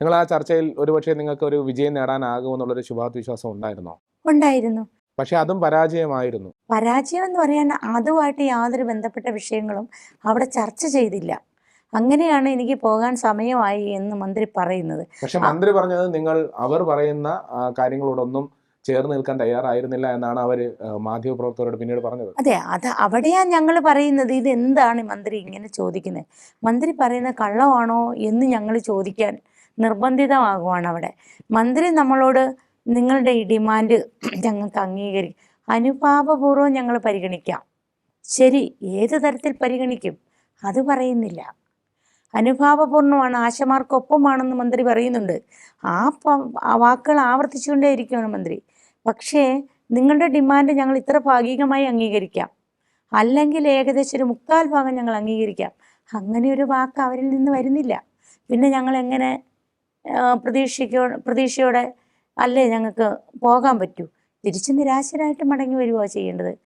നിങ്ങൾ ആ ചർച്ചയിൽ ഒരുപക്ഷെ നിങ്ങൾക്ക് ഒരു വിജയം നേടാനാകുമെന്നുള്ളൊരു ശുഭാപ്തി വിശ്വാസം ഉണ്ടായിരുന്നോ? ഉണ്ടായിരുന്നു. പക്ഷെ അതും പരാജയമായിരുന്നു. പരാജയം എന്ന് പറയാൻ അതുമായിട്ട് യാതൊരു ബന്ധപ്പെട്ട വിഷയങ്ങളും അവിടെ ചർച്ച ചെയ്തില്ല. അങ്ങനെയാണ് എനിക്ക് പോകാൻ സമയമായി എന്ന് മന്ത്രി പറയുന്നത്. പക്ഷെ മന്ത്രി പറഞ്ഞത് നിങ്ങൾ അവർ പറയുന്ന കാര്യങ്ങളോടൊന്നും ചേർന്ന് നിൽക്കാൻ തയ്യാറായിരുന്നില്ല എന്നാണ് അവർ മാധ്യമപ്രവർത്തകരോട് പിന്നീട് പറഞ്ഞത്. അതെ അത് അവിടെയാണ് ഞങ്ങൾ പറയുന്നത്. ഇത് എന്താണ് മന്ത്രി ഇങ്ങനെ ചോദിക്കുന്നത്? മന്ത്രി പറയുന്ന കള്ളമാണോ എന്ന് ഞങ്ങൾ ചോദിക്കാൻ നിർബന്ധിതമാകുവാണ് അവിടെ മന്ത്രി നമ്മളോട് നിങ്ങളുടെ ഈ ഡിമാൻഡ് ഞങ്ങൾക്ക് അംഗീകരിക്കും. അനുഭാവപൂർവം ഞങ്ങൾ പരിഗണിക്കാം. ശരി ഏത് തരത്തിൽ പരിഗണിക്കും? അത് പറയുന്നില്ല. അനുഭാവപൂർണമാണ് ആശമാർക്കൊപ്പമാണെന്ന് മന്ത്രി പറയുന്നുണ്ട്. ആ വാക്കുകൾ ആവർത്തിച്ചുകൊണ്ടേയിരിക്കുകയാണ് മന്ത്രി. പക്ഷേ നിങ്ങളുടെ ഡിമാൻഡ് ഞങ്ങൾ ഇത്ര ഭാഗികമായി അംഗീകരിക്കാം. അല്ലെങ്കിൽ ഏകദേശം ഒരു മുക്കാൽ ഭാഗം ഞങ്ങൾ അംഗീകരിക്കാം. അങ്ങനെ ഒരു വാക്ക് അവരിൽ നിന്ന് വരുന്നില്ല. പിന്നെ ഞങ്ങൾ എങ്ങനെ പ്രതീക്ഷിക്കോ പ്രതീക്ഷയോടെ അല്ലേ ഞങ്ങൾക്ക് പോകാൻ പറ്റൂ? തിരിച്ച് നിരാശരായിട്ട് മടങ്ങി വരുവാ ചെയ്യേണ്ടത്.